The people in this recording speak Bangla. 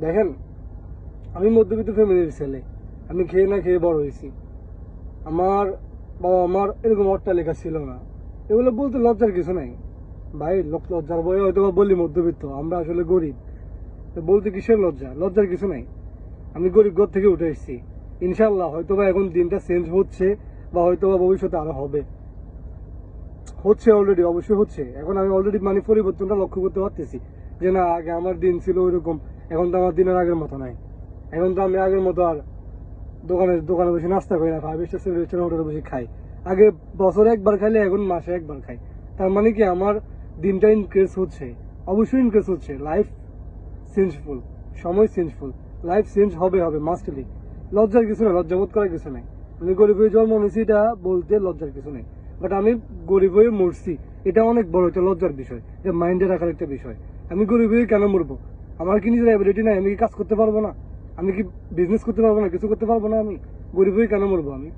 দেখেন, আমি মধ্যবিত্ত ফ্যামিলির ছেলে। আমি খেয়ে না খেয়ে বড় হয়েছি। আমার বাবা আমার এরকম অট্টালিকা ছিল না। এগুলো বলতে লজ্জার কিছু নাই। ভাই, লোক লজ্জার বয়ে হয়তো বলি মধ্যবিত্ত, আমরা আসলে গরিব। তো বলতে কিসের লজ্জা? লজ্জার কিছু নাই। আমি গরিব ঘর থেকে উঠে এসেছি। ইনশাল্লাহ হয়তো বা এখন দিনটা চেঞ্জ হচ্ছে বা হয়তো বা ভবিষ্যতে আরও হবে। হচ্ছে অলরেডি অবশ্যই হচ্ছে। এখন আমি অলরেডি মানে পরিবর্তনটা লক্ষ্য করতে পারতেছি যে না, আগে আমার দিন ছিল ওইরকম। এখন তো আমার দিনের আগের মতো নাই। এখন তো আমি আগের মতো আর দোকানে দোকানে বসে নাস্তা করি না ফাইভ স্টার বসে খাই। আগে বছরে একবার খাইলে, এখন মাসে একবার খাই। তার মানে কি, আমার দিনটা ইনক্রিজ হচ্ছে। অবশ্যই ইনক্রিজ হচ্ছে। লাইফ চেঞ্জফুল সময় চেঞ্জফুল লাইফ চেঞ্জ হবে হবে মাস্টলি লজ্জার কিছু না লজ্জাবোধ করার কিছু নাই। আমি গরিব হয়ে জন্ম নিয়েছি, এটা বলতে লজ্জার কিছু নেই। বাট আমি গরিব হয়ে মরছি, এটা অনেক বড় একটা লজ্জার বিষয়, এটা মাইন্ডে রাখার একটা বিষয়। আমি গরিব হয়ে কেন মরবো? আমার কি নিজের অ্যাবিলিটি নাই? আমি কি কাজ করতে পারব না? আমি কি বিজনেস করতে পারব না? কিছু করতে পারব না আমি? গরিব হয়ে কেন মরবো আমি?